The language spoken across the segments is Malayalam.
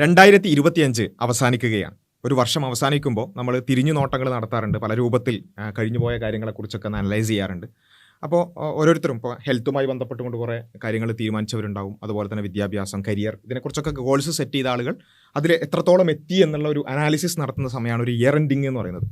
രണ്ടായിരത്തി ഇരുപത്തിയഞ്ച് അവസാനിക്കുകയാണ്. ഒരു വർഷം അവസാനിക്കുമ്പോൾ നമ്മൾ തിരിഞ്ഞു നോട്ടങ്ങൾ നടത്താറുണ്ട്. പല രൂപത്തിൽ കഴിഞ്ഞുപോയ കാര്യങ്ങളെക്കുറിച്ചൊക്കെ അനലൈസ് ചെയ്യാറുണ്ട്. അപ്പോൾ ഓരോരുത്തരും ഇപ്പോൾ ഹെൽത്തുമായി ബന്ധപ്പെട്ടുകൊണ്ട് കുറേ കാര്യങ്ങൾ തീരുമാനിച്ചവരുണ്ടാവും. അതുപോലെ തന്നെ വിദ്യാഭ്യാസം കരിയർ ഇതിനെക്കുറിച്ചൊക്കെ ഗോൾസ് സെറ്റ് ചെയ്ത ആളുകൾ അതിൽ എത്രത്തോളം എത്തി എന്നുള്ള ഒരു അനാലിസിസ് നടത്തുന്ന സമയമാണ് ഒരു ഇയർ എൻഡിങ് എന്ന് പറയുന്നത്.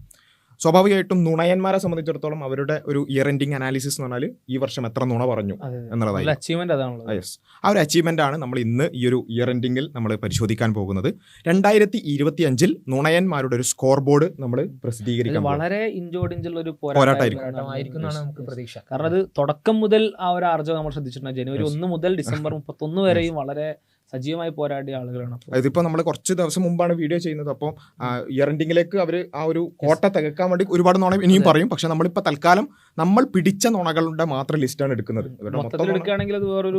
സ്വാഭാവികമായിട്ടും നുണയന്മാരെ സംബന്ധിച്ചിടത്തോളം അവരുടെ ഒരു ഇയർ എൻഡിങ് അനാലിസിസ് എന്ന് പറഞ്ഞാൽ ഈ വർഷം എത്ര നുണ പറഞ്ഞു എന്നുള്ളതായി അച്ചീവ്മെന്റ് യെസ് ആ ഒരു അച്ചീവ്മെന്റ് ആണ് നമ്മൾ ഇന്ന് ഈ ഒരു ഇയർ എൻഡിങ്ങിൽ നമ്മൾ പരിശോധിക്കാൻ പോകുന്നത്. രണ്ടായിരത്തി ഇരുപത്തി അഞ്ചിൽ നുണയന്മാരുടെ ഒരു സ്കോർ ബോർഡ് നമ്മൾ പ്രസിദ്ധീകരിക്കും. വളരെ ഇഞ്ചോടിഞ്ചുള്ള ഒരു പോരാട്ടമായിരിക്കും. എന്നാണ് നമുക്ക് പ്രതീക്ഷ. കാരണം അത് തുടക്കം മുതൽ ആ ഒരു ആർജവം നമ്മൾ ശ്രദ്ധിച്ചിട്ടുണ്ട്. ജനുവരി. ഒന്ന് മുതൽ ഡിസംബർ മുപ്പത്തൊന്ന് വരെയും വളരെ സജീവമായി പോരാടിയ ആളുകളാണ് ഇതിപ്പോ ഇതിപ്പോൾ നമ്മൾ കുറച്ച് ദിവസം മുമ്പാണ് വീഡിയോ ചെയ്യുന്നത്. അപ്പോൾ ഇയർ എൻഡിങ്ങിലേക്ക് അവർ ആ ഒരു കോട്ട തികക്കാൻ വേണ്ടി ഒരുപാട് നോണ ഇനിയും പറയും. പക്ഷെ നമ്മളിപ്പോൾ തൽക്കാലം നമ്മൾ പിടിച്ച നുണകളുടെ മാത്രം ലിസ്റ്റാണ് എടുക്കുന്നത്. അപ്പൊ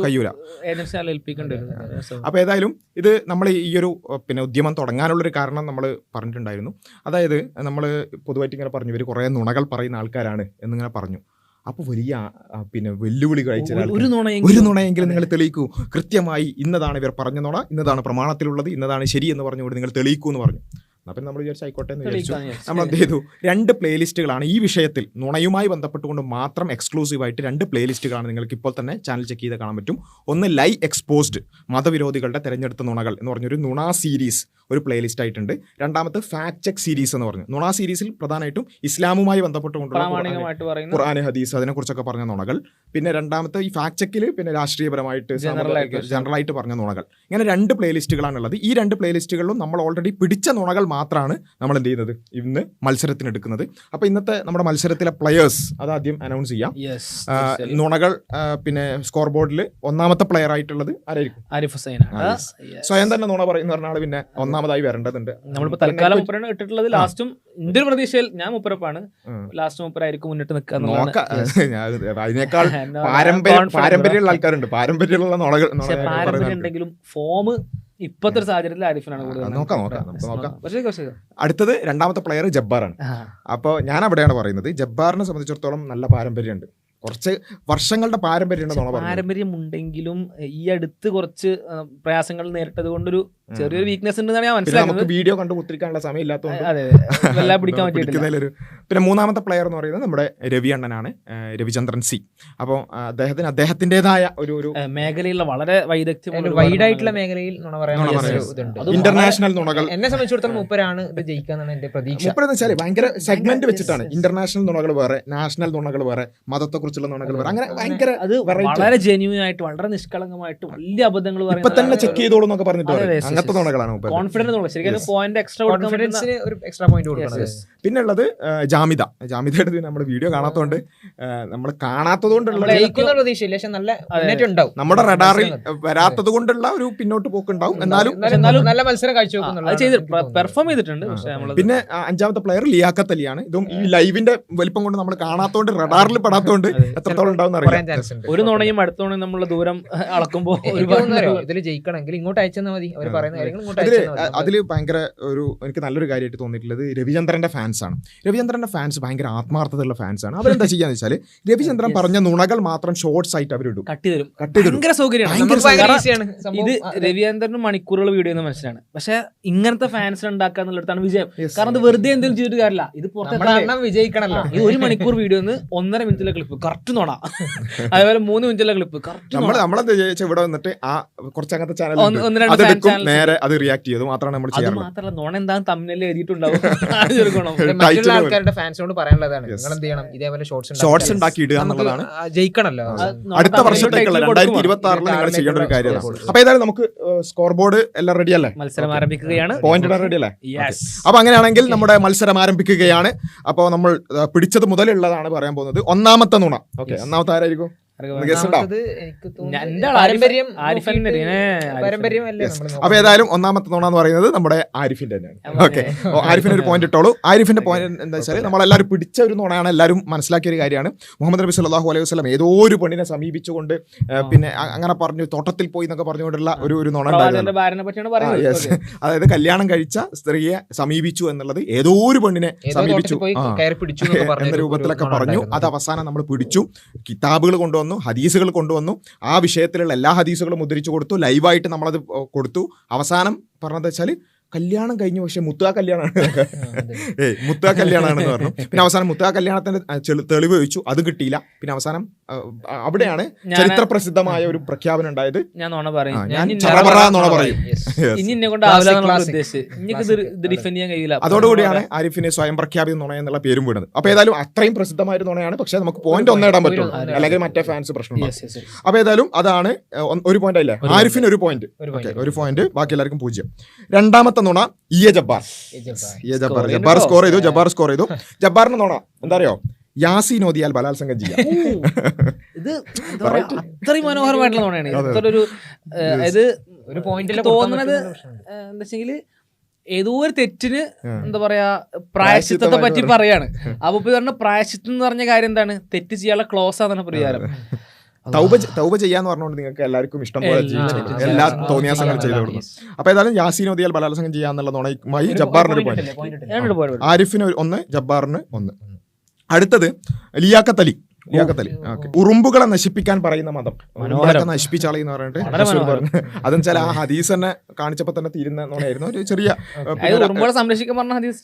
കഴിയൂല. അപ്പോൾ ഏതായാലും ഇത് നമ്മൾ ഈ ഒരു പിന്നെ ഉദ്യമം തുടങ്ങാനുള്ളൊരു കാരണം നമ്മൾ പറഞ്ഞിട്ടുണ്ടായിരുന്നു. അതായത് നമ്മൾ പൊതുവായിട്ട് ഇങ്ങനെ പറഞ്ഞു ഇവർ കുറേ നുണകൾ പറയുന്ന ആൾക്കാരാണ് എന്നിങ്ങനെ പറഞ്ഞു. അപ്പോൾ വലിയ പിന്നെ വെല്ലുവിളി കഴിച്ച ഒരു- ഒരു നുണയെങ്കിലും നിങ്ങൾ തെളിയിക്കൂ. കൃത്യമായി ഇന്നതാണ് ഇവർ പറഞ്ഞ നുണ ഇന്നതാണ് പ്രമാണത്തിലുള്ളത് ഇന്നതാണ് ശരി എന്ന് പറഞ്ഞുകൊണ്ട് നിങ്ങൾ തെളിയിക്കൂ എന്ന് പറഞ്ഞു. അപ്പം നമ്മൾ വിചാരിച്ചു ആയിക്കോട്ടെ എന്ന് വിചാരിച്ചു. നമ്മൾ എന്ത് ചെയ്തു? രണ്ട് പ്ലേലിസ്റ്റുകളാണ് ഈ വിഷയത്തിൽ നുണയുമായി ബന്ധപ്പെട്ടുകൊണ്ട് മാത്രം എക്സ്ക്ലൂസീവായിട്ട് രണ്ട് പ്ലേലിസ്റ്റുകളാണ് നിങ്ങൾക്ക് ഇപ്പോൾ തന്നെ ചാനൽ ചെക്ക് ചെയ്ത് കാണാൻ പറ്റും. ഒന്ന് ലൈ എക്സ്പോസ്ഡ് മതവിരോധികളുടെ തെരഞ്ഞെടുത്ത നുണകൾ എന്ന് പറഞ്ഞൊരു നുണ സീരീസ് ഒരു പ്ലേലിസ്റ്റ് ആയിട്ടുണ്ട്. രണ്ടാമത്തെ ഫാക്ട് ചെക്ക് സീരീസ് എന്ന് പറഞ്ഞു. നുണ സീരീസിൽ പ്രധാനമായിട്ടും ഇസ്ലാമുമായി ബന്ധപ്പെട്ടുകൊണ്ടുള്ള ഖുർആൻ- ഹദീസ് അതിനെക്കുറിച്ചൊക്കെ പറഞ്ഞ നുണകൾ. പിന്നെ രണ്ടാമത്തെ ഈ ഫാക്ട് ചെക്കിൽ പിന്നെ രാഷ്ട്രീയപരമായിട്ട് ജനറലായിട്ട് ജനറൽ ആയിട്ട്. പറഞ്ഞ നുണകൾ. ഇങ്ങനെ രണ്ട് പ്ലേലിസ്റ്റുകളാണുള്ളത് ഈ രണ്ട് പ്ലേലിസ്റ്റുകളിലും നമ്മൾ ഓൾറെഡി പിടിച്ച നുണകൾ മാത്രമാണ് നമ്മൾ എന്ത് ചെയ്യുന്നത്? ഇന്ന് മത്സരത്തിന് എടുക്കുന്നത്. അപ്പോൾ ഇന്നത്തെ നമ്മുടെ മത്സരത്തിലെ പ്ലെയേഴ്സ് അത് ആദ്യം അനൗൺസ് ചെയ്യാം. നുണകൾ പിന്നെ സ്കോർ ബോർഡിൽ ഒന്നാമത്തെ പ്ലെയർ ആയിട്ടുള്ളത് ആരായിരിക്കും? ആരിഫ് ഹുസൈൻ സ്വയം തന്നെ നുണ പറയുന്ന പറഞ്ഞാൽ പിന്നെ ഒന്നാമതായി വരേണ്ടതുണ്ട്. നമ്മളിപ്പോ തൽക്കാലം മുപ്പരാണ് ഇട്ടിട്ടുള്ളത് ലാസ്റ്റും ഇന്ത്യൻ പ്രതീക്ഷയിൽ ഞാൻ മുപ്പരപ്പാണ്. ലാസ്റ്റ് മുപ്പരായിരിക്കും മുന്നിട്ട് നിൽക്കുക അതിനേക്കാൾ പാരമ്പര്യം പാരമ്പര്യമുള്ള ആൾക്കാരുണ്ട്. പാരമ്പര്യമുള്ള നുണകൾ നുണ പാരമ്പര്യം ഉണ്ടെങ്കിലും ഫോം ഇപ്പോഴത്തെ ഒരു സാഹചര്യത്തിൽ ആരിഫിനാണ് കൂടുതൽ നോക്കാം നോക്കാം നമുക്ക് നോക്കാം. പക്ഷേ പക്ഷേ അടുത്തത് രണ്ടാമത്തെ പ്ലെയർ ജബ്ബാറാണ്. അപ്പോൾ ഞാൻ അവിടെയാണ് പറയുന്നത്. ജബ്ബാറിനെ സംബന്ധിച്ചിടത്തോളം നല്ല പാരമ്പര്യമുണ്ട്. കുറച്ച് വർഷങ്ങളുടെ പാരമ്പര്യം പാരമ്പര്യം ഉണ്ടെങ്കിലും ഈ അടുത്ത് കുറച്ച് പ്രയാസങ്ങൾ നേരിട്ടത് കൊണ്ടൊരു ചെറിയൊരു വീക്ക്നെസ് ഉണ്ടെന്നാണ് ഞാൻ മനസ്സിലാക്കുന്നത്. വീഡിയോ കണ്ട് കുത്തിരിക്കാനുള്ള സമയം ഇല്ലാത്തതുകൊണ്ട് എല്ലാം പിടിക്കാൻ പറ്റിയിട്ടില്ല. പിന്നെ മൂന്നാമത്തെ പ്ലെയർ എന്ന് പറയുന്നത് നമ്മുടെ രവി അണ്ണനാണ് രവിചന്ദ്രൻ സി. അപ്പോൾ അദ്ദേഹത്തിന് അദ്ദേഹത്തിന്റെതായ ഒരു ഒരു മേഖലയിലുള്ള വളരെ വൈദഗ്ധ്യം ഒരുപാട് വൈഡ് ആയിട്ടുള്ള ആളുകൾ. മേഖലയിൽ നുണ പറയാൻ ഇന്റർനാഷണൽ നുണകൾ. എന്നെ സംബന്ധിച്ചിടത്തോളം മൂപ്പരാണ് ഇത് ജയിക്കാന്നാണ് എന്റെ പ്രതീക്ഷ. മുപ്പതെന്ന് വെച്ചാൽ ഭയങ്കര സെഗ്മെന്റ് വെച്ചിട്ടാണ്. ഇന്റർനാഷണൽ നുണകൾ വേറെ നാഷണൽ നുണകൾ വേറെ മതത്തെക്കുറിച്ചുള്ള നുണകൾ വേറെ അങ്ങനെ ഭയങ്കര അത് വളരെ ജെന്യൂൻ ആയിട്ട് വളരെ നിഷ്കളങ്കമായിട്ട് വലിയ അബദ്ധങ്ങൾ ഇപ്പൊ തന്നെ ചെക്ക് ചെയ്തോളൂ എന്നൊക്കെ പറഞ്ഞിട്ട് പറയും. അങ്ങനത്തെ. നുണകളാണ് കോൺഫിഡൻസ് ശരിക്കും പോയിന്റ് എക്സ്ട്രാ കോൺഫിഡൻസിന് ഒരു എക്സ്ട്രാ പോയിന്റ് കൊടുക്കണം. പിന്നെ ഉള്ളത് ജാമിത. ജാമിതയുടെ നമ്മൾ വീഡിയോ കാണാത്തതുകൊണ്ട് നമ്മൾ കാണാത്തത് കൊണ്ടുള്ള നമ്മളെ ജയിക്കുന്ന പ്രതീക്ഷയില്ല പക്ഷെ നല്ല. ഉണ്ടാവും നമ്മുടെ റഡാറിൽ വരാത്തത് കൊണ്ടുള്ള ഒരു പിന്നോട്ട് പോക്ക് ഉണ്ടാവും എന്നാലും നല്ല മത്സരം കാഴ്ച പെർഫോം ചെയ്തിട്ടുണ്ട് പിന്നെ അഞ്ചാമത്തെ പ്ലെയർ ലിയാക്കത്തലിയാണ് അലിയാണ്. ഇതും ഈ ലൈവിന്റെ വലിപ്പം കൊണ്ട് നമ്മൾ കാണാത്തോണ്ട് റഡാറിൽ പെടാത്തോണ്ട്. എത്രത്തോളം ഉണ്ടാവും ഒരു നുണയും അടുത്ത നുണയും നമ്മൾ ദൂരം അളക്കുമ്പോ എനിക്ക് ഒരുപാട് തോന്നുന്നറിയോ ഇതിൽ ജയിക്കണമെങ്കിൽ ഇങ്ങോട്ട് അയച്ചാൽ മതി. അവർ പറയുന്ന കാര്യങ്ങൾ ഇങ്ങോട്ട് അതിൽ അതിൽ ഭയങ്കര ഒരു എനിക്ക് നല്ലൊരു കാര്യമായിട്ട് തോന്നിയിട്ടുള്ളത് രവിചന്ദ്രന്റെ ഫാൻസ് ആണ്. രവിചന്ദ്രന്റെ ഫാൻസ് ഭയങ്കര ആത്മാർത്ഥതയുള്ള ഫാൻസ് ആണ്. അവരെന്താ ചെയ്യാന്ന് വെച്ചാൽ രവിചന്ദ്രൻ പറഞ്ഞ നുണകൾ മാത്രം ഷോർട്സ് ആയിട്ട് അവരിടും. കട്ട് തരും കട്ട് ചെയ്തിടും. ഭയങ്കര സൗകര്യമാണ്. ഇത് രവിചന്ദ്രന് മണിക്കൂറുകൾ വീഡിയോ എന്ന് മനസ്സിലാണ്. പക്ഷെ ഇങ്ങനത്തെ ഫാൻസ് ഉണ്ടാക്കുക എന്നുള്ളതാണ് വിജയം. കാരണം ഇത് വെറുതെ എന്തെങ്കിലും ചെയ്തിട്ട് കാര്യമില്ല. ഇത് നമ്മുടെ പുറത്തെ എണ്ണം വിജയിക്കണല്ലോ ഇത് ഒരു മണിക്കൂർ വീഡിയോ ഒന്ന് ഒന്നര മിനിറ്റിലെ ക്ലിപ്പ് കറക്റ്റ് നോണ അതേപോലെ മൂന്ന് മിനിറ്റുള്ള ക്ലിപ്പ് കറക്റ്റ് നമ്മൾ നമ്മളെന്താ ചോദിച്ചാൽ ഇവിടെ വന്നിട്ട് ആ കുറച്ച് അങ്ങനത്തെ ചാനൽ ഒന്ന് ഒന്ന് രണ്ട് അതെടുക്കും നേരെ അത് റിയാക്ട് ചെയ്തു. മാത്രമാണ് നമ്മൾ അത് മാത്രമല്ല നോണ എന്താന്ന് തമ്മിൽ എഴുതിയിട്ടുണ്ടാവും. മറ്റുള്ള. ആൾക്കാരുടെ ഫാൻസിനോട് പറയാനുള്ളതാണ്. Yes. നിങ്ങൾ എന്ത് ചെയ്യണം? ഇതേപോലെ ഷോർട്സ് ഷോർട്സ് ഉണ്ടാക്കി ഇടുക എന്നുള്ളതാണ്. ജയിക്കണല്ലോ. അടുത്ത വർഷത്തേക്കുള്ള title രണ്ടായിരത്തി കൊടുക്കുമോ? ഇരുപത്തി ആറിൽ നിങ്ങൾ ചെയ്യേണ്ട ഒരു കാര്യമാണ്. അപ്പൊ ഏതായാലും നമുക്ക് സ്കോർ ബോർഡ് എല്ലാം റെഡി അല്ലേ? മത്സരം ആരംഭിക്കുകയാണ്. പോയിന്റ് ഇടാൻ റെഡി അല്ലേ? അപ്പൊ അങ്ങനെയാണെങ്കിൽ നമ്മുടെ മത്സരം ആരംഭിക്കുകയാണ്. അപ്പോൾ നമ്മൾ പിടിച്ചത് മുതലുള്ളതാണ് പറയാൻ പോകുന്നത്. ഒന്നാമത്തെ നുണ. ഓക്കെ. Yes. ഒന്നാമത്തെ ആരായിരിക്കും? അപ്പൊ ഏതായാലും ഒന്നാമത്തെ നുണ എന്ന് പറയുന്നത് നമ്മുടെ ആരിഫിന്റെ തന്നെയാണ്. ഓക്കെ ആരിഫിന് ഒരു പോയിന്റ് ഇട്ടോളൂ. ആരിഫിന്റെ പോയിന്റ് എന്താ വെച്ചാൽ നമ്മളെല്ലാവരും പിടിച്ച ഒരു തോണയാണ് എല്ലാവരും മനസ്സിലാക്കിയ ഒരു കാര്യമാണ്. മുഹമ്മദ് നബി സല്ലല്ലാഹു അലൈഹി വസല്ലം ഏതോ ഒരു പെണ്ണിനെ സമീപിച്ചുകൊണ്ട് പിന്നെ അങ്ങനെ പറഞ്ഞു തോട്ടത്തിൽ പോയി എന്നൊക്കെ പറഞ്ഞുകൊണ്ടുള്ള ഒരു ഒരു നോണ. അതായത് കല്യാണം കഴിച്ച സ്ത്രീയെ സമീപിച്ചു എന്നുള്ളത് ഏതോ ഒരു പെണ്ണിനെ സമീപിച്ചു. പോയി ആ. പിടിച്ചു എന്നൊക്കെ പറഞ്ഞ എന്ന രൂപത്തിലൊക്കെ പറഞ്ഞു. അത് അവസാനം നമ്മൾ പിടിച്ചു. കിതാബുകൾ കൊണ്ടുവന്നു. കൊണ്ടുവന്നു ഹദീസുകൾ കൊണ്ടുവന്നു. ആ വിഷയത്തിലുള്ള എല്ലാ ഹദീസുകളും ഉദ്ധരിച്ചു കൊടുത്തു. ലൈവായിട്ട് നമ്മളത് കൊടുത്തു. അവസാനം പറഞ്ഞത് വെച്ചാൽ കല്യാണം കഴിഞ്ഞു. പക്ഷെ മുത്തുക കല്യാണമാണ് ഏയ് മുത്തുക കല്യാണമാണെന്ന് പറഞ്ഞു. പിന്നെ അവസാനം മുത്തുക കല്യാണത്തിന്റെ തെളിവ് ചോദിച്ചു. അത് കിട്ടിയില്ല. പിന്നെ അവസാനം അവിടെയാണ് ചരിത്ര പ്രസിദ്ധമായ ഒരു പ്രഖ്യാപനം ഉണ്ടായത്. ഞാൻ നോണ പറയും. ഞാൻ നുണ പറയും. ഇനി എന്നെ കൊണ്ട് ഡിഫെൻഡ് ചെയ്യാൻ കഴിയില്ല. അതോടുകൂടിയാണ് ആരിഫിനെ സ്വയം പ്രഖ്യാപിത നുണ എന്നുള്ള പേരും വീണത് അപ്പൊ ഏതായാലും അത്രയും പ്രസിദ്ധമായ ഒരു നുണയാണ്. പക്ഷെ നമുക്ക് പോയിന്റ് ഒന്നേ ഇടാൻ പറ്റുള്ളൂ. അല്ലെങ്കിൽ മറ്റേ ഫാൻസ് പ്രശ്നം. അപ്പൊ ഏതായാലും അതാണ് ഒരു പോയിന്റ് അല്ലേ. ആരിഫിന് ഒരു പോയിന്റ് ഒരു പോയിന്റ് ബാക്കി എല്ലാവർക്കും പൂജ്യം. രണ്ടാമത്തെ നുണ ഇ എ ജബ്ബാർ. ഈ E A Jabbar. Jabbar score ചെയ്തു ജബ്ബാർ സ്കോർ ചെയ്തു. ജബ്ബാറിന് നുണ. എന്താ അറിയോ? യാസീൻ ഓതിയാൽ ബലാത്സംഗം ചെയ്യാം. ഇത് അത്രയും മനോഹരമായിട്ടുള്ള തോന്നണേ. ഇത്ര ഒരു അതായത് ഒരു പോയിന്റിൽ തോന്നുന്നത് എന്താ വെച്ചെങ്കിൽ ഏതോ ഒരു തെറ്റിന് എന്താ പറയാ പ്രായശ്ചിത്തത്തെ പറ്റി പറയാണ്. അപ്പൊ ഇപ്പൊ പറഞ്ഞ പ്രായശിത്തം എന്ന് പറഞ്ഞ കാര്യം എന്താണ്? തെറ്റ് ചെയ്യാനുള്ള ക്ലോസ് ആണെന്ന് പരിഹാരം തൗബ തൗബ ചെയ്യാന്ന് പറഞ്ഞുകൊണ്ട് നിങ്ങൾക്ക് എല്ലാവർക്കും ഇഷ്ടം പോലെ എല്ലാ- തോന്നിയാസങ്ങളും ചെയ്തു കൊടുക്കും. അപ്പൊ ഏതായാലും യാസീൻ ഒതിയാൽ ബലാത്സംഗം ചെയ്യാന്നുള്ള നുണയുമായി ജബ്ബാറിന് ഒരു പോയിന്റ് ആരിഫിന് ഒന്ന് ജബ്ബാറിന് ഒന്ന്. അടുത്തത് ലിയാക്കത്ത് അലി ലിയാക്കത്തലി. ഓക്കെ. ഉറുമ്പുകളെ നശിപ്പിക്കാൻ പറയുന്ന മതം. ഉറുമ്പുകളൊക്കെ നശിപ്പിച്ചാളി എന്ന് പറഞ്ഞിട്ട് അതെന്ന് വെച്ചാൽ ആ ഹദീസ് തന്നെ കാണിച്ചപ്പോ തന്നെ തീരുന്ന നുണയായിരുന്നു ഒരു ചെറിയ ഉറുമ്പുകളെ സംരക്ഷിക്കാൻ പറഞ്ഞ ഹദീസ്.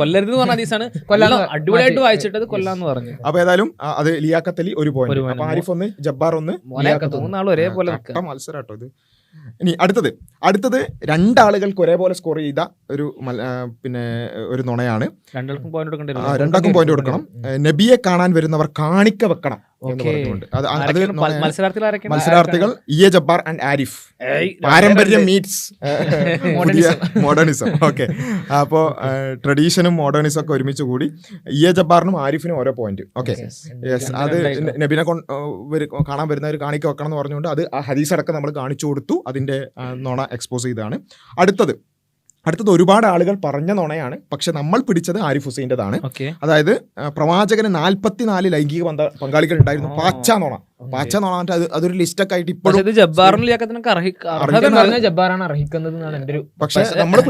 കൊല്ലരുത് പറഞ്ഞ ഹദീസാണ്. കൊല്ലാന്ന് കൊല്ലം അടിപൊളിയായിട്ട്. വായിച്ചിട്ടത് കൊല്ലാന്ന് പറഞ്ഞു. അപ്പൊ ഏതായാലും അത് ലിയാക്കത്തലി ഒരു പോയിന്റ്. അപ്പൊ ആരിഫ് ഒന്ന് ജബ്ബാർ ഒന്ന് മൂന്നാളും ഒരേപോലെ മത്സരം കേട്ടോ ഇത്. ഇനി അടുത്തത്. അടുത്തത് രണ്ടാളുകൾക്ക് ഒരേപോലെ സ്കോർ ചെയ്ത ഒരു പിന്നെ ഒരു നുണയാണ്. രണ്ടാൾക്കും പോയിന്റ് കൊടുക്കണം. നബിയെ കാണാൻ വരുന്നവർ കാണിക്ക വെക്കണം. മത്സരാർത്ഥികൾ ആരൊക്കെയാണ്? E. A. Jabbar and Arif. പാരമ്പര്യം മീറ്റ്സ് മോഡേണിസം ഓക്കെ അപ്പോ ട്രഡീഷനും മോഡേണിസം ഒക്കെ ഒരുമിച്ച് കൂടി ഇ. എ. ജബ്ബാറിനും ആരിഫിനും ഓരോ പോയിന്റ് ഓക്കെ യെസ് അത്. നബിനെ കാണാൻ വരുന്നവർ കാണിക്ക വെക്കണം എന്ന് പറഞ്ഞുകൊണ്ട് അത് ആ ഹദീസ് അടക്കം നമ്മൾ കാണിച്ചു കൊടുത്തു. അതിന്റെ നോണ എക്സ്പോസ് ചെയ്താണ് അടുത്തത്. അടുത്തത് ഒരുപാട് ആളുകൾ പറഞ്ഞ നുണയാണ്. പക്ഷെ നമ്മൾ പിടിച്ചത് ആരിഫ് ഹുസൈന്റെതാണ്. അതായത് പ്രവാചകന് നാൽപ്പത്തിനാല് ലൈംഗിക ബന്ധ- പങ്കാളികൾ ഉണ്ടായിരുന്നു. പാച്ച നുണ. പാച്ച നുണ അത് അതൊരു ലിസ്റ്റൊക്കെ ആയിട്ട് പക്ഷെ ഇപ്പോഴും പക്ഷെ നമ്മൾ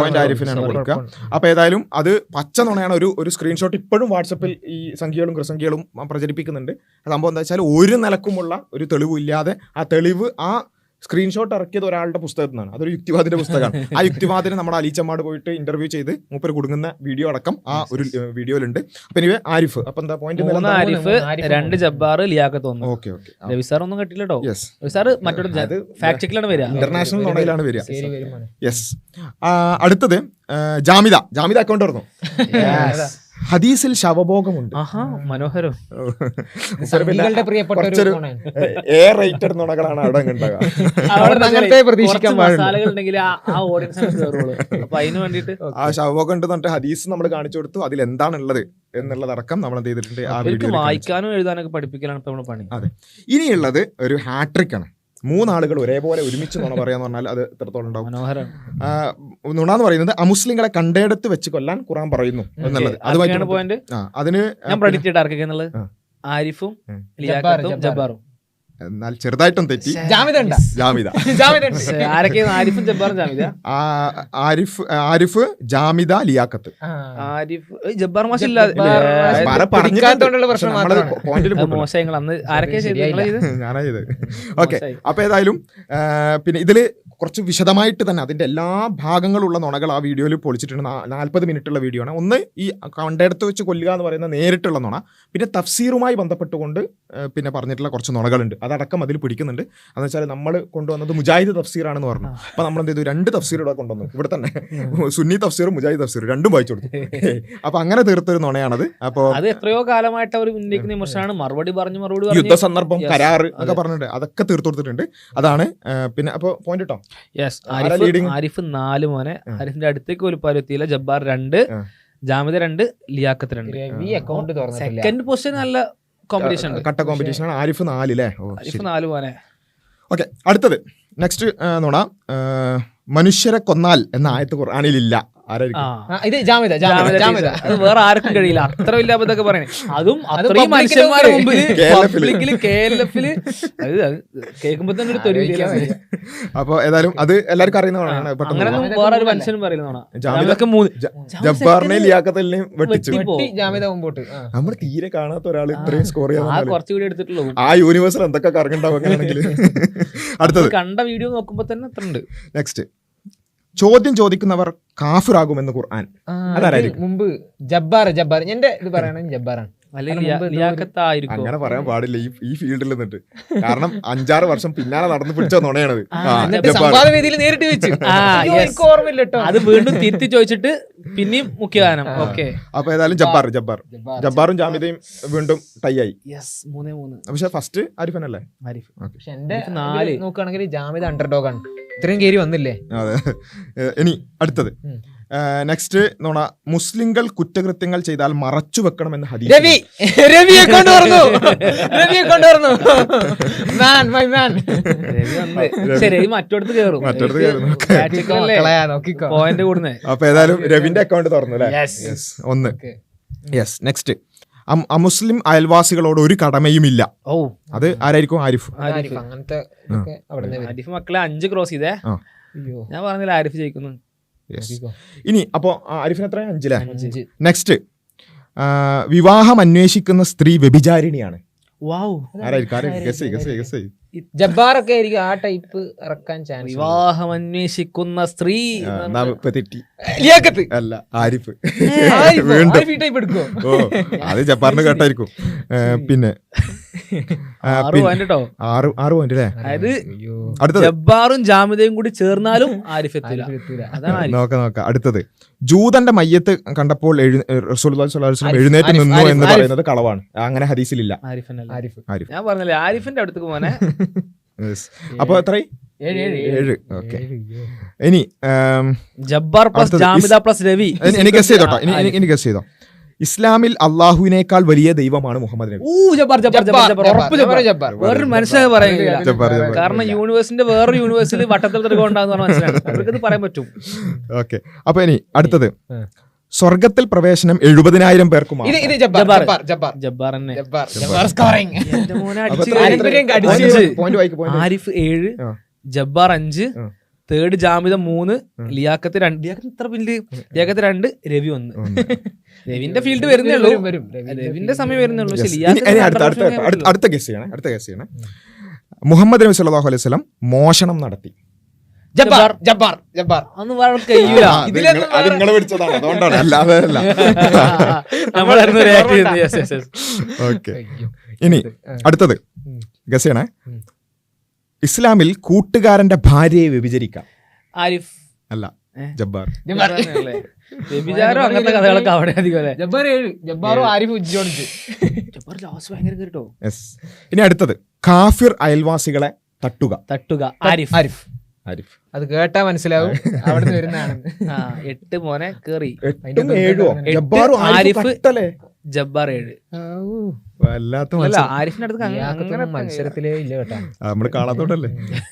പോയിന്റ് ആരിഫിനാണ് കൊടുക്കുക. അപ്പൊ ഏതായാലും അത് പച്ച നുണയാണ്. ഒരു ഒരു സ്ക്രീൻഷോട്ട് ഇപ്പോഴും വാട്സപ്പിൽ ഈ സംഖ്യകളും കൃസംഖ്യകളും പ്രചരിപ്പിക്കുന്നുണ്ട്. സംഭവം എന്താ വെച്ചാൽ ഒരു നിലക്കുമുള്ള ഒരു തെളിവില്ലാതെ ആ തെളിവ് ആ സ്ക്രീൻഷോട്ട് ഇറക്കിയത് ഒരാളുടെ പുസ്തകത്തിൽ നിന്നാണ്. അതൊരു യുക്തിവാദിന്റെ പുസ്തകമാണ്. ആ യുക്തിവാദിനെ നമ്മുടെ അലീച്ചമ്മാട് പോയിട്ട് ഇന്റർവ്യൂ ചെയ്ത് മൂപ്പര് കൊടുക്കുന്ന വീഡിയോ അടക്കം ആ ഒരു വീഡിയോയിലുണ്ട് അപ്പൊ ഇനി ആരിഫ്. അപ്പൊ എന്താ പോയിന്റ് ആരിഫ് ആരിഫ് രണ്ട് ജബ്ബാർ ലിയാക്കത്ത് ഒന്ന് ഓക്കെ ഓക്കെ രവി സാർ ഒന്നും കിട്ടില്ലോ കേട്ടോ രവി സാർ മറ്റൊരു അത് ഫാക്ട് ചെക്കിലാണ് വരിക. ഇന്റർനാഷണൽ നോണയിലാണ് വരിക. യെസ് അടുത്തത് ജാമിത ജാമിത ജാമിദ അക്കൗണ്ട് തുറന്നു. ഹദീസിൽ ശവഭോഗമുണ്ട്. മനോഹരം. എ റേറ്റഡ് നുണകളാണ് അവിടെ ആ ശവഭോഗം ഉണ്ട് എന്നിട്ട് ഹദീസ് നമ്മൾ കാണിച്ചു കൊടുത്തു. അതിൽ എന്താണുള്ളത് എന്നുള്ളതടക്കം നമ്മൾ എന്ത് ചെയ്തിട്ടുണ്ട് ആ വീഡിയോ വായിക്കാനും എഴുതാനൊക്കെ പഠിപ്പിക്കലാണ് നമ്മുടെ പണി. അതെ. ഇനിയുള്ളത് ഒരു ഹാട്രിക് ആണ് മൂന്നാളുകൾ ഒരേപോലെ ഒരുമിച്ച് നുണ പറയാന്ന് പറഞ്ഞാൽ അത് എത്രത്തോളം ഉണ്ടാവും? നുണ എന്ന് പറയുന്നത് അമുസ്ലിങ്ങളെ കണ്ടയിടത്ത് വെച്ച് കൊല്ലാൻ ഖുറാൻ പറയുന്നു എന്നുള്ളത്. അത് പോയിന്റ് ആ അതിന് ഞാൻ പ്രഡിക്റ്റ് ചെയ്ത ആർക്കൊക്കെ എന്നുള്ളത്? ആരിഫും. ജബ്ബാറും. എന്നാൽ ചെറുതായിട്ടും തെറ്റി. ജാമിത. പക്ഷേ ആരിഫും ജബ്ബാറും ജാമിദ ആ, ആരിഫ് ആരിഫ് ജാമിദ ലിയാക്കത്ത് ആ. ആരിഫ് ജബ്ബാർ മാഷ് അന്ന് ആരൊക്കെ ഞാനാ ചെയ്ത് ഓക്കെ അപ്പൊ ഏതായാലും പിന്നെ ഇതിൽ കുറച്ച് വിശദമായിട്ട് തന്നെ അതിന്റെ എല്ലാ ഭാഗങ്ങളുള്ള നുണകൾ ആ വീഡിയോയിൽ പൊളിച്ചിട്ടുണ്ട്. നാൽപ്പത് മിനിറ്റുള്ള വീഡിയോ ആണ്. ഒന്ന് ഈ കണ്ടെടുത്ത് വെച്ച് കൊല്ലുക എന്ന് പറയുന്ന നേരിട്ടുള്ള നുണ പിന്നെ തഫ്സീറുമായി ബന്ധപ്പെട്ടുകൊണ്ട് പിന്നെ പറഞ്ഞിട്ടുള്ള കുറച്ച് നുണകളുണ്ട്. അതടക്കം അതിൽ പിടിക്കുന്നുണ്ട്. അതെന്ന് വെച്ചാൽ നമ്മൾ കൊണ്ടുവന്നത് മുജാഹിദ് തഫ്സീറാണെന്ന് പറഞ്ഞു. അപ്പോൾ നമ്മൾ എന്ത് ചെയ്തു? രണ്ട് തഫ്സീർ ഇവിടെ കൊണ്ടുവന്നു. ഇവിടെ തന്നെ സുന്നി തഫ്സീറും മുജാഹിദ് തഫ്സീറും രണ്ടും വായിച്ചു കൊടുത്തു. അപ്പോൾ അങ്ങനെ തീർത്തൊരു നുണയാണത്. അപ്പോൾ അത് എത്രയോ കാലമായിട്ട് അവർ ഉന്നയിക്കുന്ന വിമർശനമാണ് മറുപടി പറഞ്ഞു മറുപടി യുദ്ധ സന്ദർഭം. കരാറ് ഒക്കെ പറഞ്ഞിട്ടുണ്ട്. അതൊക്കെ തീർത്തു കൊടുത്തിട്ടുണ്ട്. അതാണ് പിന്നെ അപ്പോൾ പോയിന്റ് കേട്ടോ യെസ് ആരിഫ് ആരിഫ് നാല് മോനെ. ആരിഫിന്റെ അടുത്തേക്ക് ഒരു പരുത്തിയില്ല ജബ്ബാർ രണ്ട്. ജാമിദ രണ്ട് ലിയാക്കത്ത് രണ്ട്. രവി അക്കൗണ്ട് തുറന്നിട്ടില്ല. സെക്കൻഡ് പൊസിഷൻ നല്ല കോമ്പറ്റീഷൻ കട്ട കോമ്പറ്റീഷൻ ആണ്. ആരിഫ് നാല് അല്ലേ ആരിഫ് നാല് മോനെ. ഓക്കെ അടുത്തത്. നെക്സ്റ്റ് നോണ മനുഷ്യരെ കൊന്നാൽ എന്ന ആയത്ത് ഖുർആാനിലില്ല. ഇത് ജാമിത ജാമിത ജാമിദ ജാമിത. അത് വേറെ ആർക്കും കഴിയില്ല. അത്ര വലിയ അബദ്ധമൊക്കെ പറയണേ. അതും അത് അത്രയും മനുഷ്യന്മാരുടെ മുമ്പിൽ. പബ്ലിക്കിൽ കെ എൽ എഫിൽ അത് അത് കേൾക്കുമ്പോ തന്നെ ഒരു തൊഴിലില്ല അപ്പൊ ഏതായാലും അത് എല്ലാവർക്കും അറിയുന്നതാണ് അങ്ങനൊന്നും വേറെ ഒരു. മനുഷ്യനും പറയുന്നതാണ് ലിയാക്കത്തലിനെയും വെട്ടിച്ചു. വെട്ടി. വെട്ടി ജാമിത മുമ്പോട്ട്. ആ. നമ്മൾ തീരെ കാണാത്ത ഒരാൾ ഇത്രയും സ്കോർ ആ ചെയ്യാൻ കുറച്ച് വീഡിയോ എടുത്തിട്ടുള്ളൂ. ആ യൂണിവേഴ്സിൽ എന്തൊക്കെ കറങ്ങുണ്ടാവും അങ്ങനെയാണെങ്കിൽ അടുത്തത്. കണ്ട വീഡിയോ നോക്കുമ്പോ തന്നെ അത്ര ഉണ്ട് നെക്സ്റ്റ് ചോദ്യം ചോദിക്കുന്നവർ കാഫിറാകുമെന്ന് ഖുർആൻ. അതായിരിക്കും അതാരായിരിക്കും? മുമ്പ് ജബ്ബാർ ജബ്ബാർ എന്റെ ഇത് പറയണത് ജബ്ബാറാണ്. അങ്ങനെ പറയാൻ പാടില്ല. ഈ ഈ ഫീൽഡിൽ നിന്നിട്ട്. കാരണം അഞ്ചാറ് വർഷം പിന്നാലെ നടന്നു പിടിച്ച നുണയാണത്. ആ, ആ, എന്നിട്ട് ജബ്ബാർ. സംവാദ വേദിയിൽ നേരിട്ട് വെച്ചു. ആ, അയ്യോ, yes. എനിക്ക് ഓർമ്മയില്ല അത് വീണ്ടും തിരുത്തി ചോദിച്ചിട്ട് പിന്നെയും മുഖ്യഗാനം. ഓക്കെ. അപ്പൊ ഏതായാലും ജബ്ബാർ ജബ്ബാർ ജബ്ബാർ. ജബ്ബാറും ജാമിതയും വീണ്ടും ടൈ ആയി യെസ് മൂന്നേ മൂന്ന്. പക്ഷെ ഫസ്റ്റ് ആരിഫൻ അല്ലേ ആരിഫ് പക്ഷെ എന്റെ നാല്. നോക്കുകയാണെങ്കിൽ ജാമിത അണ്ടർഡോഗ് ആണ്. ഇത്രയും കയറി വന്നില്ലേ? അതെ. ഇനി അടുത്തത്. നെക്സ്റ്റ് നോണ മുസ്ലിങ്ങൾ കുറ്റകൃത്യങ്ങൾ ചെയ്താൽ മറച്ചു വെക്കണമെന്ന് ഹദീസ് രവി രവിയെ അക്കൗണ്ട് രവിയെ കൊണ്ടുവന്നു മാൻ മൈ മാൻ രവി വന്ന് ശരി രവി മറ്റോടത്ത് കയറും മറ്റോടത്ത് കയറും. കളയാ നോക്കിക്കോ. പോയിന്റ് കൂടുന്നേ. അപ്പൊ ഏതായാലും രവിന്റെ അക്കൗണ്ട് തുറന്നു അല്ലേ. ഒന്ന്. യെസ് നെക്സ്റ്റ് അമുസ്ലിം അയൽവാസികളോട് ഒരു കടമയും ഇല്ല ഓ അത് ആരായിരിക്കും? ആരിഫ്. ആരിഫ്. അങ്ങനത്തെ ആരിഫ് മക്കളെ അഞ്ച് ക്രോസ് ചെയ്തേ. ഞാൻ പറഞ്ഞില്ല ആരിഫ് ജയിക്കുന്നു. ഇനി അപ്പോ ആരിഫിന് എത്ര അഞ്ചില്ലേ അഞ്ച്. നെക്സ്റ്റ് വിവാഹം അന്വേഷിക്കുന്ന സ്ത്രീ വ്യഭിചാരിണിയാണ്. വാവ് ആരായിരിക്കും? ആരായിരിക്കും? ഗസ് ചെയ്യ്, ഗസ് ഗസ് ചെയ്യ്. ജബ്ബാറൊക്കെ ആയിരിക്കും ആ ടൈപ്പ് ഇറക്കാൻ ചാൻസ് വിവാഹം അന്വേഷിക്കുന്ന സ്ത്രീ തെറ്റി. അല്ല ആരിഫ്. ആരിഫോ? വീണ്ടും. ആരിഫ് ടൈപ്പ് എടുക്കോ അത് ജപ്പാറിന് കേട്ടായിരിക്കും. പിന്നെ. ജബ്ബാറും ജാമിദയും കൂടി ചേർന്നാലും ആരിഫ് നോക്കാം നോക്കാം. അടുത്തത്. ജൂതന്റെ മയ്യത്ത് കണ്ടപ്പോൾ എഴു- റസൂലുള്ളാഹി സ്വല്ലല്ലാഹു അലൈഹി വസല്ലം എഴുന്നേറ്റ് നിന്നു എന്ന് പറയുന്നത് കളവാണ്. അങ്ങനെ ഹരീസിലില്ല ആരിഫ് ഞാൻ പറഞ്ഞില്ലേ ആരിഫിന്റെ അടുത്തേക്ക് പോനെ. അപ്പൊ എത്രയായി? ഏഴ് ഓക്കെ ഇനി ജബ്ബാർ പ്ലസ് ജാമിദ പ്ലസ് രവി. ഇനി- ഇനി ഗസ് ചെയ്തോട്ടോ. ഇനി ഇനി- ഗസ് ചെയ്തോ. ഇസ്ലാമിൽ അള്ളാഹുവിനേക്കാൾ വലിയ ദൈവമാണ് മുഹമ്മദ് നബി. ഊ ജബ്ബാർ ജബ്ബാർ ജബ്ബാർ. വേറൊരു മനുഷ്യനെ ജബ്ബാർ. കാരണം യൂണിവേഴ്സിന്റെ വേറൊരു യൂണിവേഴ്സിൽ വട്ടത്തിൽ ത്രികോണം പറഞ്ഞാൽ മനസ്സിലാണ് അവർക്കത് പറയാൻ പറ്റും. ഓക്കെ അപ്പൊ ഇനി അടുത്തത്. സ്വർഗത്തിൽ പ്രവേശനം എഴുപതിനായിരം പേർക്കും ഇത് മാത്രം. ഇത് ജബ്ബാർ ജബ്ബാർ. ജബ്ബാർ ജബ്ബാർ ജബ്ബാർ തന്നെ ജബ്ബാർ ജബ്ബാർ സ്കോറിംഗ് എന്റെ മോനെ അപ്പൊ അടിച്ച് എത്ര- കയറി. ആരിഫിനെ എത്ര- അടിച്ച് point അഞ്ച്. point വായിക്ക്, point വായിക്ക്. ആരിഫ് ഏഴ് ആ. ജബ്ബാർ അഞ്ച് ആ. തേർഡ് ജാമിദ മൂന്ന് ലിയാക്കത്ത് രണ്ട് ലിയാക്കത്ത് ഇത്ര ഫീൽഡ് ലിയാക്കത്ത് രണ്ട് രവി ഒന്ന് ഒന്ന്. രവിന്റെ ഫീൽഡ് വരുന്നേ ഉള്ളൂ വരും, വരും. രവിന്റെ സമയം വരുന്നേ ഉള്ളൂ പക്ഷെ Yes. ഇനി- ഇനി അടുത്ത കേസ് അടുത്ത അടുത്ത- അടുത്ത ഗസ് ചെയ്യണേ അടുത്ത ഗസ് ചെയ്യണേ മുഹമ്മദ് നബി സല്ലല്ലാഹു അലൈഹി വസല്ലം മോഷണം നടത്തി ജബ്ബാർ ജബ്ബാർ. ജബ്ബാർ. പറയാൻ കഴിയൂല. ആ, അത് നിങ്ങള്- നിങ്ങൾ പിടിച്ചതാണ്. അതുകൊണ്ടാണ്. അല്ലാതെ അല്ല. നമ്മളായിരുന്നു റിയാക്ട് ചെയ്യുന്നത്. ഓക്കെ ഇനി അടുത്തത്. ഗസേണേ ചെയ്യണേ ഇസ്ലാമിൽ കൂട്ടുകാരന്റെ ഭാര്യയെ വ്യഭിചരിക്കാം. ആരിഫ്. അല്ല ജബ്ബാർ. വ്യഭിചാരം അങ്ങനത്തെ കഥകളൊക്കെ അവിടെ അധികം ജബ്ബാർ ഏഴ്. ജബ്ബാറും ആരിഫ് ഉജ്ജോണിച്ച് ജബ്ബാർ ഭയങ്കര കേട്ടോ ഇനി അടുത്തത്. കാഫിർ അയൽവാസികളെ തട്ടുക. തട്ടുക. ആരിഫ്. ആരിഫ്. ആരിഫ്. അത് കേട്ടാ മനസ്സിലാവും. അവിടെ വരുന്നതാണ്. എട്ട് മോനെ കേറി. ആരിഫ് ജബ്ബാർ ഏഴ്. വല്ലാത്ത അല്ല ആരിഫിന്റെ അടുത്ത് അങ്ങ- അങ്ങനെ മത്സരത്തിലേ ഇല്ല കേട്ടാ. നമ്മൾ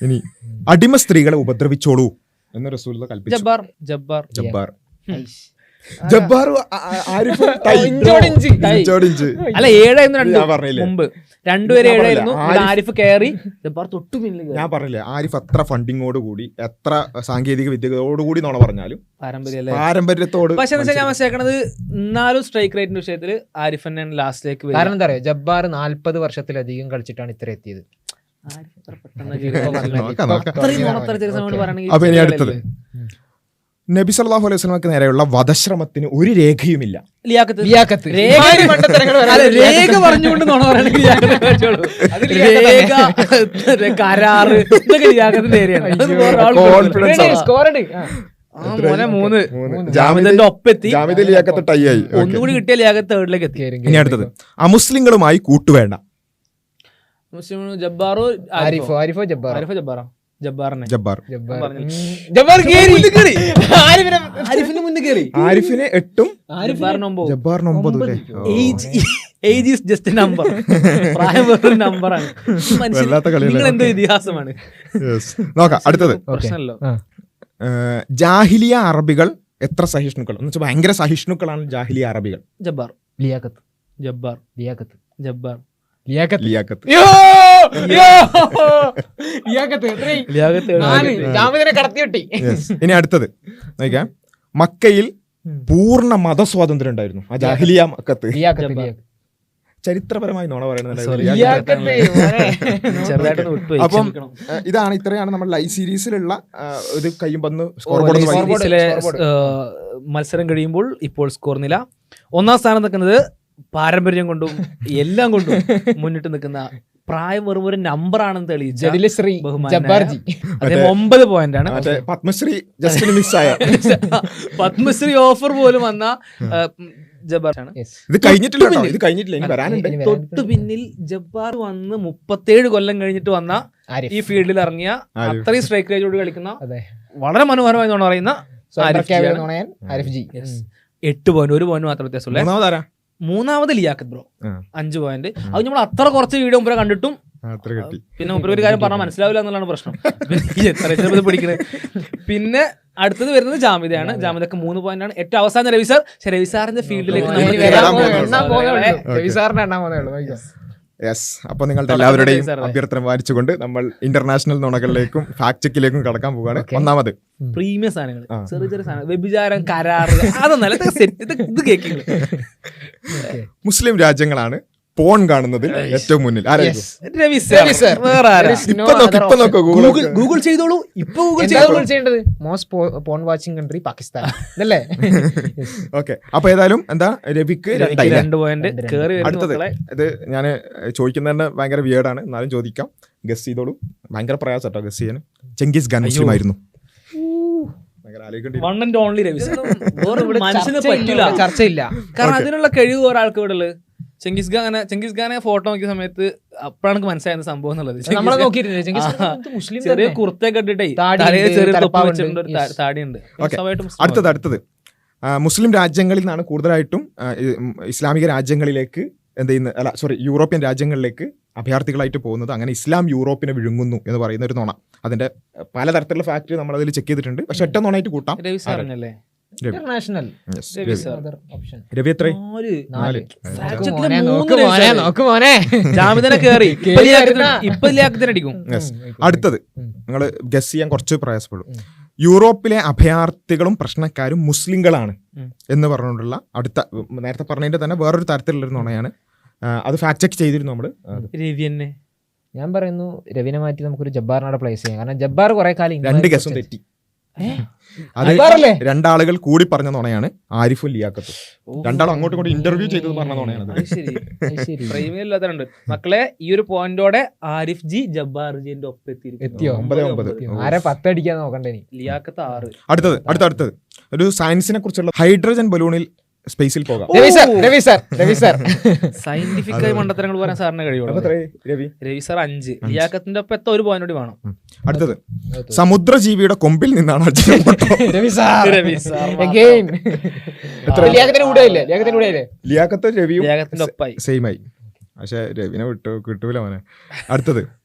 ഇനി അടിമ സ്ത്രീകളെ ഉപദ്രവിച്ചോളൂ എന്ന് റസൂൽ കൽപ്പിച്ചു. ജബ്ബാർ ജബ്ബാർ. ജബ്ബാർ. ഇഞ്ചോടിഞ്ച്. അല്ല ഏഴായിരുന്നു രണ്ട്. ഞാൻ പറഞ്ഞില്ലേ? മുമ്പ്. രണ്ടുപേരെ? ഏഴായിരുന്നു. ആരിഫ്- കയറി ജബ്ബാർ തൊട്ടു പിന്നിൽ കയറി. ഞാൻ പറഞ്ഞില്ലേ? ആരിഫ് എത്ര ഫണ്ടിങ്ങോട് കൂടി എത്ര സാങ്കേതിക വിദ്യകളോടുകൂടി നോണ പറഞ്ഞാലും പാരമ്പര്യത്തോട് പക്ഷെ എന്താ ഞാൻ മനസ്സിലാക്കണത് എന്നാലും സ്ട്രൈക്ക് റേറ്റിന്റെ വിഷയത്തിൽ ആരിഫ് തന്നെയാണ് ലാസ്റ്റിലേക്ക് കാരണം എന്താ പറയാ ജബ്ബാർ നാല്പത് വർഷത്തിലധികം കളിച്ചിട്ടാണ് ഇത്ര എത്തിയത്. അപ്പൊ ഇനി അടുത്തത്. നബി സല്ലല്ലാഹു അലൈഹി വസല്ലമക്ക് നേരെയുള്ള വധശ്രമത്തിന് ഒരു രേഖയുമില്ല. രേഖ പറഞ്ഞുകൊണ്ട് കരാറ്. മൂന്ന്. ജാമിദന്റെ ഒപ്പെത്തി ഒന്നുകൂടി കിട്ടിയ തേർഡിലേക്ക് ഇനി അടുത്തത്. അമുസ്ലിങ്ങളുമായി കൂട്ടുവേണ്ട. മുസ്ലിം ജബ്ബാറോ ആരിഫോ? ആരിഫോ ജബ്ബാർ ആരിഫോ ജബ്ബാറോ? ജബ്ബാറിനെ. ജബ്ബാർ. ജബ്ബാർ. ആരിഫിനെ ആരിഫിന് മുന്നിൽ കയറി ആരിഫിന് എട്ടും ജബ്ബാറിന് ഒമ്പത്. ഏജ് ഈസ് ജസ്റ്റ് നമ്പർ പ്രായം വെറും നമ്പറാണ്? നിങ്ങൾ എന്തോ ഇതിഹാസമാണ്. Yes. നോക്കാം അടുത്തത്. പ്രശ്നമല്ലോ. ജാഹിലിയ അറബികൾ എത്ര സഹിഷ്ണുക്കൾ? എന്ന് വെച്ചാൽ ഭയങ്കര സഹിഷ്ണുക്കളാണ് ജാഹിലിയ അറബികൾ. ജബ്ബാർ. ലിയാഖത്ത്. ജബ്ബാർ. ലിയാഖത്ത്. ജബ്ബാർ. ലിയാക്കത്ത് ഇനി അടുത്തത്. നോക്കാം. മക്കയിൽ പൂർണ മതസ്വാതന്ത്ര്യം ഉണ്ടായിരുന്നു. ആ ജാഹിലിയ മക്കത്ത്. ചരിത്രപരമായി നോണ പറയുന്നത്. അപ്പം ഇതാണ് ഇത്രയാണ് നമ്മൾ ലൈവ് സീരീസിലുള്ള ഒരു ഇത് കഴിയുമ്പോൾ സ്കോർ ബോർഡ് സീരീസിലെ മത്സരം കഴിയുമ്പോൾ ഇപ്പോൾ സ്കോർ നില. ഒന്നാം സ്ഥാനം നിൽക്കുന്നത് പാരമ്പര്യം കൊണ്ടും എല്ലാം കൊണ്ടും മുന്നിട്ട് നിൽക്കുന്ന പ്രായം വെറും ഒരു നമ്പർ ആണെന്ന് തെളിയിച്ച അദ്ദേഹം ഒമ്പത് പോയിന്റ് ആണ്. പത്മശ്രീ പത്മശ്രീ മിസ് മിസ്സായ. പത്മശ്രീ ഓഫർ പോലും വന്ന ജബ്ബാർ ആണ് ഇത് കഴിഞ്ഞിട്ടില്ല പിന്നിൽ. ഇത് കഴിഞ്ഞിട്ടില്ല. ഇനി വരാനുണ്ട്. ഇനി പിന്നിൽ ജബ്ബാർ വന്ന് മുപ്പത്തേഴ് കൊല്ലം കഴിഞ്ഞിട്ട് വന്ന ഈ ഫീൽഡിൽ ഇറങ്ങിയ. അത്രയും സ്ട്രൈക്ക് റേജോട് കളിക്കുന്ന അതെ. വളരെ മനോഹരമായി പറയുന്ന ആരിഫ് ജി. Yes. എട്ട് പോയിന്റ് ഒരു പോയിന്റ് മാത്രം വ്യത്യാസമുള്ള. മൂന്നാമത് ലിയാക്കത്ത് ബ്രോ. അഞ്ച് പോയിന്റ് അത് നമ്മൾ അത്ര കുറച്ച് വീഡിയോ മുമ്പേ കണ്ടിട്ടും പിന്നെ മുമ്പ് ഒരു കാര്യം പറഞ്ഞാൽ മനസ്സിലാവില്ല എന്നുള്ളതാണ് പ്രശ്നം. പിടിക്കുന്നത് എത്ര പഠിക്കണത് പിന്നെ അടുത്തത് വരുന്നത് ജാമ്യതയാണ് ജാമിദക്ക് മൂന്ന് പോയിന്റ് ആണ്. ഏറ്റവും അവസാനം രവി സാർ. പക്ഷേ രവി സാറിന്റെ ഫീൽഡിലേക്ക് നമ്മൾ യെസ് അപ്പൊ നിങ്ങളുടെ എല്ലാവരുടെയും അഭ്യർത്ഥന വായിച്ചുകൊണ്ട് നമ്മൾ ഇന്റർനാഷണൽ നുണകളിലേക്കും ഫാക്ട് ചെക്കിലേക്കും കടക്കാൻ പോവുകയാണ്. ഒന്നാമത്. പ്രീമിയം സാധനങ്ങൾ. ചെറിയ ചെറിയ സാധനങ്ങൾ വ്യഭിചാരം കരാറ് അതൊന്നല്ല ഇത് കേൾക്കുന്നത് മുസ്ലിം രാജ്യങ്ങളാണ്. പോൺ കാണുന്നതിൽ ഏറ്റവും മുന്നിൽ. രവി സർ. ഇപ്പൊ നോക്ക് ഗൂഗിൾ ഗൂഗിൾ ചെയ്തോളൂ. ഇപ്പൊ ഗൂഗിൾ ഗൂഗിൾ ചെയ്യേണ്ടത്? Most porn watching country Pakistan. അല്ലേ ഓക്കെ അപ്പൊ ഏതായാലും എന്താ രവിക്ക് രണ്ട് പോയിന്റ് അടുത്തത് ഇത് ഞാൻ ചോദിക്കുന്നതന്നെ ഭയങ്കര വിയേഡാണ് എന്നാലും ചോദിക്കാം. ഗസ് ചെയ്തോളൂ. ഭയങ്കര പ്രയാസം കേട്ടോ ഗസ് ചെയ്യാൻ ചെങ്കിസ് ഖാൻ ആയിരുന്നു വൺ ആൻഡ് ഓൺലി രവി ചർച്ചയില്ല, പറ്റില്ല. ചർച്ചയില്ല. കാരണം അതിനുള്ള കഴിവ് ഒരാൾക്ക് ഇവിടെ ഉള്ളത്. ചെങ്കിസ് ഖാൻ അങ്ങനെ ചെങ്കിസ് ഖാനെ ഫോട്ടോ നോക്കിയ സമയത്ത് അപ്പോഴാണ് എനിക്ക് മനസ്സിലായത് സംഭവം എന്നുള്ളത്. ചെറിയ. കുർത്തയൊക്കെ ഇട്ടിട്ടേ ചെറിയ തൊപ്പി വെച്ചിട്ടുണ്ട് ഒരു. താടിയുണ്ട്. അടുത്തത് അടുത്തത്. മുസ്ലിം രാജ്യങ്ങളിൽ നിന്നാണ് കൂടുതലായിട്ടും ഇസ്ലാമിക രാജ്യങ്ങളിലേക്ക് എന്ത് ചെയ്യുന്നത് അല്ല സോറി യൂറോപ്യൻ രാജ്യങ്ങളിലേക്ക് അഭയാർത്ഥികളായിട്ട് പോകുന്നത് അങ്ങനെ ഇസ്ലാം യൂറോപ്പിനെ വിഴുങ്ങുന്നു എന്ന് പറയുന്ന ഒരു നോണ. അതിന്റെ പലതരത്തിലുള്ള ഫാക്ടറി നമ്മൾ അതിൽ ചെക്ക് ചെയ്തിട്ടുണ്ട്. പക്ഷെ ഒറ്റ നോണായിട്ട് കൂട്ടാം. ഇന്റർനാഷണൽ. അടുത്തത്. നിങ്ങൾ ഗസ് ചെയ്യാൻ കുറച്ച് പ്രയാസപ്പെടും. യൂറോപ്പിലെ അഭയാർത്ഥികളും പ്രശ്നക്കാരും മുസ്ലിങ്ങളാണ് എന്ന് പറഞ്ഞുകൊണ്ടുള്ള അടുത്ത നേരത്തെ പറഞ്ഞതിന്റെ തന്നെ വേറൊരു തരത്തിലുള്ള ഒരു നുണയാണ് അത് ഫാക്ട് ചെക്ക് ചെയ്തിരുന്നു നമ്മൾ. രവി തന്നെ ഞാൻ പറയുന്നു രവിനെ മാറ്റി നമുക്കൊരു ജബ്ബാറിനോട് പ്ലേസ് ചെയ്യാം. കാരണം ജബ്ബാർ കുറെ കാലം രണ്ട് ഗസും തെറ്റി? അത് രണ്ടാളുകൾ കൂടി പറഞ്ഞ നുണയാണ് ആരിഫും ലിയാക്കത്തും രണ്ടാളും അങ്ങോട്ടും ഇങ്ങോട്ടും ഇന്റർവ്യൂ ചെയ്തത് പറഞ്ഞ നുണയാണ്. പ്രേമിയില്ലാത്തതുണ്ട് മക്കളെ ഈ ഒരു പോയിന്റോടെ ആരിഫ് ജി ജബ്ബാർ ജിന്റെ ഒപ്പം എത്തിയിരിക്കുന്നു. ഒമ്പത് ഒമ്പത്. ആരെ പത്തടിക്കാൻ നോക്കണ്ടേ ഇനി? ലിയാക്കത്ത് ആറ്. അടുത്തത് അടുത്ത അടുത്തത്. ഒരു സയൻസിനെ കുറിച്ചുള്ള ഹൈഡ്രജൻ ബലൂണിൽ സ്പേസിൽ പോകാം. Ravi sir Ravi sir Ravi sir. Scientific ആയി മണ്ടത്തരങ്ങൾ പറയാൻ സാറിന് കഴിയുള്ളൂ. എത്രയായി, രവി? രവി സാർ അഞ്ച്. ലിയാക്കത്തിന്റെ ഒപ്പം എത്ത ഒരു പോയിന്റ് കൂടി വേണം. അടുത്തത്. സമുദ്രജീവിയുടെ കൊമ്പിൽ നിന്നാണ് രവി സാർ. സാർ ലിയാക്കത്ത് രവിയും സെയിം ആയി. പക്ഷെ രവിനെ വിട്ടു കിട്ടൂല മോനെ. അടുത്തത്.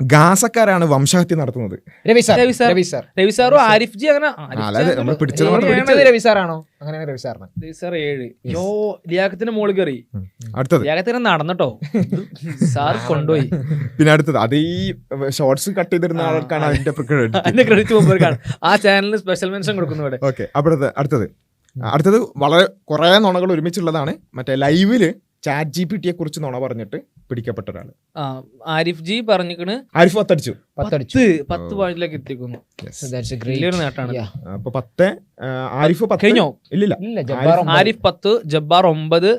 ഗാസക്കാരാണ് വംശഹത്യ നടത്തുന്നത്. Ravi sir Ravi sir. Ravi sir. Ravi സാറും ആരിഫ് ജി അങ്ങനെ അല്ലാതെ നമ്മൾ പിടിച്ചത് കൊണ്ട് പിടിച്ചത് രവി സാറാണോ? അങ്ങനെയാണ് രവി സാറിന്. രവി സാർ ഏഴ്. യോ ലിയാക്കത്തിന്റെ മോൾ കയറി അടുത്തത്. നടന്നട്ടോ. സാർ കൊണ്ടുപോയി. പിന്നെ അടുത്തത്. അത് ഈ ഷോർട്സ് കട്ട് ചെയ്തിരുന്ന ആൾക്കാണ് അതിന്റെ ക്രെഡിറ്റ് അതിന്റെ ക്രെഡിറ്റ് മുമ്പ് ആ ചാനലിന് സ്പെഷ്യൽ മെൻഷൻ കൊടുക്കുന്നു ഇവിടെ. ഓക്കെ അപ്പോഴത്തെ അടുത്തത്. അടുത്തത് വളരെ കുറേ നുണകൾ ഒരുമിച്ചുള്ളതാണ്. മറ്റേ ലൈവിൽ ചാറ്റ് ജി പി ടിയെ കുറിച്ച് നുണ പറഞ്ഞിട്ട് പിടിക്കപ്പെട്ട ഒരാൾ ആ, ആരിഫ് ജി പറഞ്ഞിക്കണ്. ആരിഫ് പത്തടിച്ചു. പത്തടിച്ചു. പത്ത് പത്ത് പോയിന്റിലേക്ക് എത്തിക്കുന്നു. വലിയൊരു നേട്ടമാണ്. അപ്പൊ പത്ത് ആരിഫ് പത്ത് കഴിഞ്ഞോ? ഇല്ലില്ല. ഇല്ല ജബ്ബാർ ഒമ്പത്. ആരിഫ് പത്ത് ജബ്ബാർ ഒമ്പത്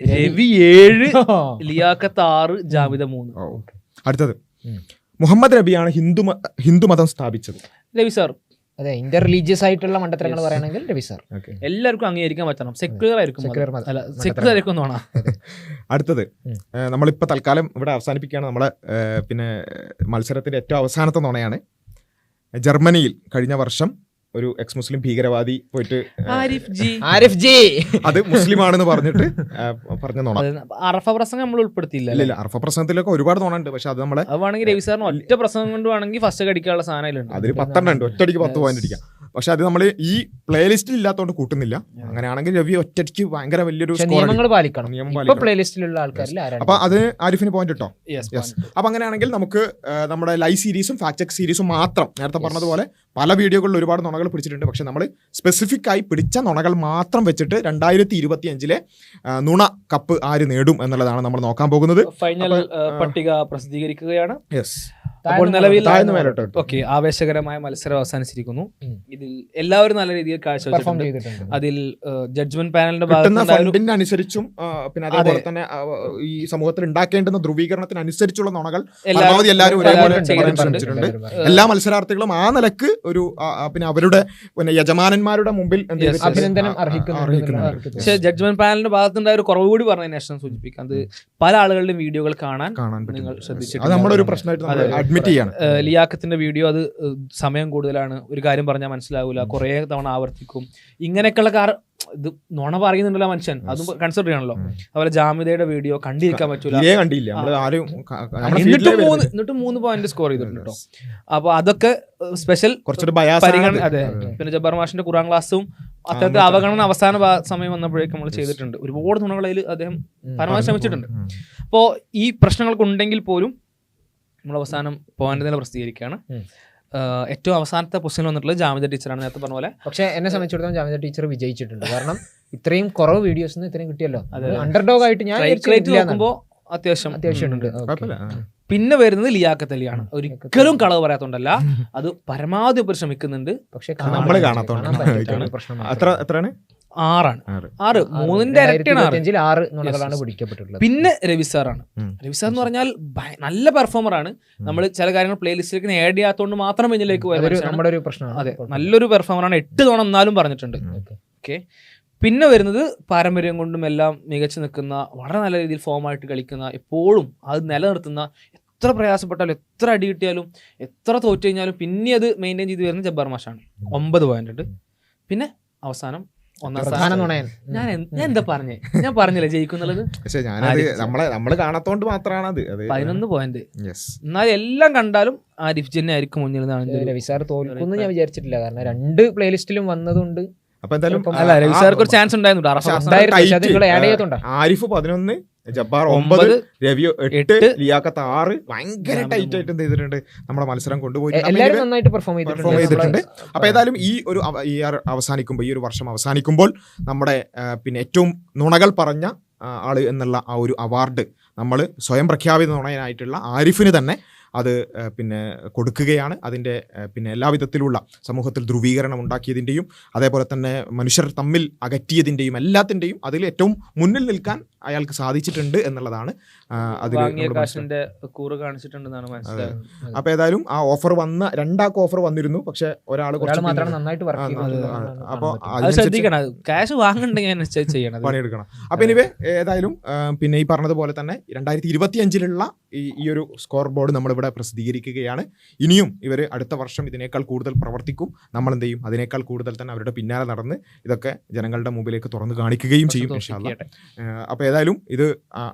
രവി ഏഴ് ലിയാക്കത്ത് ആറ് ജാമിദ മൂന്ന്. അടുത്തത്. മുഹമ്മദ് നബിയാണ് ഹിന്ദു ഹിന്ദു ഹിന്ദുമതം സ്ഥാപിച്ചത്. രവി സാർ അതെ ഇന്റർ റിലീജിയസ് ആയിട്ടുള്ള മണ്ടത്തരങ്ങൾ പറയണമെങ്കിൽ പറയുകയാണെങ്കിൽ രവി സാർ. എല്ലാവർക്കും അംഗീകരിക്കാൻ പറ്റണം. സെക്യുലർ ആയിരിക്കും. സെക്യുലർ ആയിരിക്കും എന്ന് വേണം. അടുത്തത് നമ്മളിപ്പോൾ തൽക്കാലം ഇവിടെ അവസാനിപ്പിക്കുകയാണ്. നമ്മളെ പിന്നെ മത്സരത്തിന്റെ ഏറ്റവും അവസാനത്തെ നുണയാണ്. ജർമ്മനിയിൽ കഴിഞ്ഞ വർഷം ഒരു എക്സ് മുസ്ലിം ഭീകരവാദി പോയിട്ട് ആരിഫ് ജി. ആരിഫ് ജി. അത് മുസ്ലിമാണെന്ന് പറഞ്ഞിട്ട് ഏ, പറഞ്ഞ നോണ. അറഫ പ്രസംഗം നമ്മൾ ഉൾപ്പെടുത്തിയില്ല ഇല്ല ഇല്ല അർഫ പ്രസംഗത്തിലൊക്കെ ഒരുപാട് നോണുണ്ട് പക്ഷെ അത് നമ്മളെ അത് വേണമെങ്കിൽ രവി സാറിന് ഒറ്റ പ്രസംഗം കൊണ്ട് വേണമെങ്കിൽ ഫസ്റ്റ് അടിക്കാനുള്ള സാധനം അതിൽ അതിൽ പത്തെണ്ണം ഉണ്ട് ഒറ്റയടിക്ക് പത്ത് പോയിന്റ് അടിക്കാം. പക്ഷെ അത് നമ്മൾ ഈ പ്ലേലിസ്റ്റിൽ ഇല്ലാത്തതുകൊണ്ട് കൂട്ടുന്നില്ല. അങ്ങനെയാണെങ്കിൽ രവി ഒറ്റയ്ക്ക് ഭയങ്കര വലിയൊരു നിയമങ്ങൾ പാലിക്കണം. നിയമം പ്ലേലിസ്റ്റിലുള്ള ആൾക്കാരിൽ അപ്പൊ അത് ആരിഫിന് പോയിന്റ് കിട്ടോ? യെസ്. അപ്പൊ അങ്ങനെയാണെങ്കിൽ നമുക്ക് നമ്മുടെ ലൈവ് സീരീസും ഫാക്ട് ചെക്ക് സീരീസും മാത്രം നേരത്തെ പറഞ്ഞതുപോലെ പല വീഡിയോകളിൽ ഒരുപാട് നുണകൾ പിടിച്ചിട്ടുണ്ട്. പക്ഷേ നമ്മൾ സ്പെസിഫിക് ആയി പിടിച്ച നുണകൾ മാത്രം വെച്ചിട്ട് രണ്ടായിരത്തി ഇരുപത്തി അഞ്ചിലെ നുണ കപ്പ് ആര് നേടും എന്നുള്ളതാണ് നമ്മൾ നോക്കാൻ പോകുന്നത്. ഫൈനൽ പട്ടിക പ്രസിദ്ധീകരിക്കുകയാണ്. യെസ് അപ്പോൾ നിലവിൽ. ഓക്കെ ആവേശകരമായ മത്സരം അവസാനിച്ചിരിക്കുന്നു. ഇതിൽ എല്ലാവരും നല്ല രീതിയിൽ കാഴ്ച ചെയ്തിട്ടുണ്ട്. അതിൽ ജഡ്ജ്മെന്റ് പാനലിന്റെ ഫണ്ടിന് അനുസരിച്ചും പിന്നെ അതേപോലെ തന്നെ ഈ സമൂഹത്തിൽ ഉണ്ടാക്കേണ്ടുന്ന ധ്രുവീകരണത്തിനനുസരിച്ചുള്ള നുണകൾ പരമാവധി എല്ലാവരും ഒരേപോലെ ശ്രമിച്ചിട്ടുണ്ട്. എല്ലാ മത്സരാർത്ഥികളും ആ നിലയ്ക്ക് ഒരു പിന്നെ അവരുടെ പിന്നെ യജമാനന്മാരുടെ മുമ്പിൽ? അഭിനന്ദനം അർഹിക്കുന്നുണ്ട്. പക്ഷേ ജഡ്ജ്മെന്റ് പാനലിന്റെ ഭാഗത്തുണ്ടായ ഒരു കുറവ് കൂടി പറഞ്ഞതിനു ശേഷം സൂചിപ്പിക്കാം. അത് പല ആളുകളുടെയും വീഡിയോകൾ കാണാൻ കാണാൻ നിങ്ങൾ ശ്രദ്ധിച്ചിട്ടുണ്ട് നമ്മുടെ ഒരു പ്രശ്നമായിട്ട്. അഡ്മിറ്റ് ചെയ്യണം. ലിയാക്കത്തിന്റെ വീഡിയോ അത് സമയം കൂടുതലാണ്. ഒരു കാര്യം പറഞ്ഞാൽ മനസ്സിലാവില്ല കുറെ തവണ ആവർത്തിക്കും. ഇങ്ങനെയൊക്കെയുള്ള കാർ ഇത് നുണ പറയുന്നുണ്ടല്ലോ മനുഷ്യൻ. അതും കൺസിഡർ ചെയ്യണല്ലോ. അതുപോലെ ജാമ്യതയുടെ വീഡിയോ കണ്ടിരിക്കാൻ പറ്റൂല. കണ്ടില്ല. എന്നിട്ട് മൂന്ന് എന്നിട്ട് മൂന്ന് പോയിന്റ് സ്കോർ ചെയ്തിട്ടുണ്ട്? കേട്ടോ അപ്പൊ അതൊക്കെ സ്പെഷ്യൽ പരിഗണന അതെ. പിന്നെ ജബ്ബാർ മാഷിന്റെ ഖുറാൻ ക്ലാസ്സും അത്തരത്തിൽ അവഗണന അവസാന സമയം വന്നപ്പോഴേക്കും നമ്മൾ ചെയ്തിട്ടുണ്ട്. ഒരുപാട് നുണകളിൽ അദ്ദേഹം പരമാവധി ശ്രമിച്ചിട്ടുണ്ട്. അപ്പോൾ ഈ പ്രശ്നങ്ങളൊക്കെ ഉണ്ടെങ്കിൽ പോലും നമ്മൾ അവസാനം പോയിന്റ് നില പ്രസിദ്ധീകരിക്കുകയാണ് ഏറ്റവും അവസാനത്തെ പൊസിഷൻ വന്നിട്ടുള്ളത് ജാമിദ ടീച്ചറാണ് നേരത്തെ പറഞ്ഞ പോലെ പക്ഷെ എന്നെ സംബന്ധിച്ചിടത്തോളം ജാമിത ടീച്ചർ വിജയിച്ചിട്ടുണ്ട്. കാരണം ഇത്രയും കുറവ് വീഡിയോസ് ഇത്രയും കിട്ടിയല്ലോ. അണ്ടർ അണ്ടർഡോഗ് ആയിട്ട് ഞാൻ. നോക്കുമ്പോൾ അത്യാവശ്യം. അത്യാവശ്യം ഉണ്ട്. കുഴപ്പമില്ല. ആ. പിന്നെ വരുന്നത് ലിയാക്കത്ത് അലിയാണ്. ഒരിക്കലും കളവ് പറയാത്തോണ്ടല്ല. അത് പരമാവധി പരിശ്രമിക്കുന്നുണ്ട് പക്ഷേ പ്രശ്നം എത്രയാണ്? ആറാണ്. ആറ്. മൂന്നിന്റെ ഇരട്ടിയാണ് ആറ്. നുണകളാണ്. പിടിക്കപ്പെട്ടിട്ടുള്ളത്. പിന്നെ രവി സാറാണ്. രവി സാർ എന്ന് പറഞ്ഞാൽ നല്ല പെർഫോമർ ആണ് നമ്മൾ ചില കാര്യങ്ങൾ പ്ലേലിസ്റ്റിലേക്ക് ആഡ് ചെയ്യാത്തതുകൊണ്ട് മാത്രം ഇതിലേക്ക് നമ്മുടെ ഒരു പ്രശ്നമാണ്. അതെ നല്ലൊരു പെർഫോമർ ആണ് എട്ട് തവണ എന്നാലും പറഞ്ഞിട്ടുണ്ട്. ഓക്കെ. പിന്നെ വരുന്നത് പാരമ്പര്യം കൊണ്ടും എല്ലാം മികച്ചു നിൽക്കുന്ന വളരെ നല്ല രീതിയിൽ ഫോമായിട്ട് കളിക്കുന്ന എപ്പോഴും അത് നിലനിർത്തുന്ന എത്ര പ്രയാസപ്പെട്ടാലും എത്ര അടി കിട്ടിയാലും എത്ര തോറ്റു കഴിഞ്ഞാലും പിന്നെ അത് മെയിന്റെയിൻ ചെയ്ത് വരുന്ന ജബ്ബാർ മാഷാണ്. ഒമ്പത് പോയിന്റ് ഉണ്ട്. പിന്നെ അവസാനം ഞാൻ എന്ത്- ഞാൻ എന്താ പറഞ്ഞേ? ഞാൻ പറഞ്ഞില്ലേ ജയിക്കുന്നുള്ളത്? പക്ഷെ ഞാനത്. നമ്മളെ നമ്മൾ കാണാത്തോണ്ട് മാത്രമാണ് അത് പതിനൊന്ന് പോയിന്റ് എന്നാലും എന്നാൽ എല്ലാം കണ്ടാലും ആരിഫ് ജന്നെ ആയിരിക്കും മുന്നിൽ വിസാർ തോൽക്കുന്നു ഞാൻ വിചാരിച്ചിട്ടില്ല. കാരണം രണ്ട് പ്ലേലിസ്റ്റിലും വന്നതുകൊണ്ട് അപ്പൊ എന്തായാലും ചാൻസ് ഉണ്ടായിരുന്നു. ആരിഫ് പതിനൊന്ന് ജബ്ബാർ ഒമ്പത് രവി എട്ട് ലിയാക്കത്ത് ആറ്. ഭയങ്കര ടൈറ്റ് ആയിട്ട് എന്ത് ചെയ്തിട്ടുണ്ട്? നമ്മുടെ മത്സരം കൊണ്ടുപോയി പെർഫോം ചെയ്തിട്ടുണ്ട്. അപ്പൊ ഏതായാലും ഈ ഒരു ആർ അവസാനിക്കുമ്പോൾ ഈ ഒരു വർഷം അവസാനിക്കുമ്പോൾ നമ്മുടെ പിന്നെ ഏറ്റവും നുണകൾ പറഞ്ഞ ആൾ എന്നുള്ള ആ ഒരു അവാർഡ് നമ്മൾ സ്വയം പ്രഖ്യാപിത നുണയനായിട്ടുള്ള ആരിഫിന് തന്നെ അത് പിന്നെ കൊടുക്കുകയാണ്. അതിന്റെ പിന്നെ പിന്നെ എല്ലാവിധത്തിലുള്ള സമൂഹത്തിൽ ധ്രുവീകരണം ഉണ്ടാക്കിയതിന്റെയും അതേപോലെ തന്നെ മനുഷ്യർ തമ്മിൽ അകറ്റിയതിന്റെയും എല്ലാത്തിന്റെയും അതിൽ ഏറ്റവും മുന്നിൽ നിൽക്കാൻ അയാൾക്ക് സാധിച്ചിട്ടുണ്ട് എന്നുള്ളതാണ് കൂറ് കാണിച്ചിട്ടുണ്ടെന്നാണ് മനസ്സിലായത് അപ്പൊ ഏതായാലും ആ ഓഫർ വന്ന രണ്ടാൾക്ക് ഓഫർ വന്നിരുന്നു പക്ഷെ ഒരാൾ നന്നായിട്ട് അപ്പൊ ശ്രദ്ധിക്കണം. ക്യാഷ് വാങ്ങണ്ടെങ്കിൽ ചെയ്യണം. പണിയെടുക്കണം. അപ്പൊ എനിവേ ഏതായാലും പിന്നെ ഈ പറഞ്ഞതുപോലെ തന്നെ രണ്ടായിരത്തി ഇരുപത്തി അഞ്ചിലുള്ള ഈ ഒരു സ്കോർ ബോർഡ് നമ്മളിവിടെ പ്രസിദ്ധീകരിക്കുകയാണ്. ഇനിയും ഇവർ അടുത്ത വർഷം ഇതിനേക്കാൾ കൂടുതൽ പ്രവർത്തിക്കും. നമ്മൾ എന്ത് ചെയ്യും അതിനേക്കാൾ കൂടുതൽ തന്നെ അവരുടെ പിന്നാലെ നടന്ന് ഇതൊക്കെ ജനങ്ങളുടെ മുമ്പിലേക്ക് തുറന്നു കാണിക്കുകയും ചെയ്യും. അപ്പോൾ ഏതായാലും ഇത്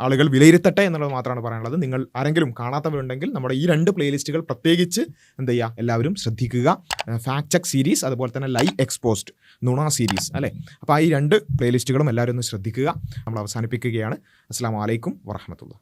ആളുകൾ വിലയിരുത്തട്ടെ എന്നുള്ളത് മാത്രമാണ് പറയാനുള്ളത്. നിങ്ങൾ ആരെങ്കിലും കാണാത്തവരുണ്ടെങ്കിൽ നമ്മുടെ ഈ രണ്ട് പ്ലേലിസ്റ്റുകൾ പ്രത്യേകിച്ച് എന്ത് ചെയ്യുക? എല്ലാവരും ശ്രദ്ധിക്കുക. ഫാക്ട് ചെക്ക് സീരീസ് അതുപോലെ തന്നെ ലൈവ് എക്സ്പോസ്റ്റ് നുണ സീരീസ് അല്ലേ? അപ്പോൾ ഈ രണ്ട് പ്ലേലിസ്റ്റുകളും എല്ലാവരും ഒന്ന് ശ്രദ്ധിക്കുക. നമ്മൾ അവസാനിപ്പിക്കുകയാണ്. അസ്സാം വലൈക്കും വറഹമത്തുള്ള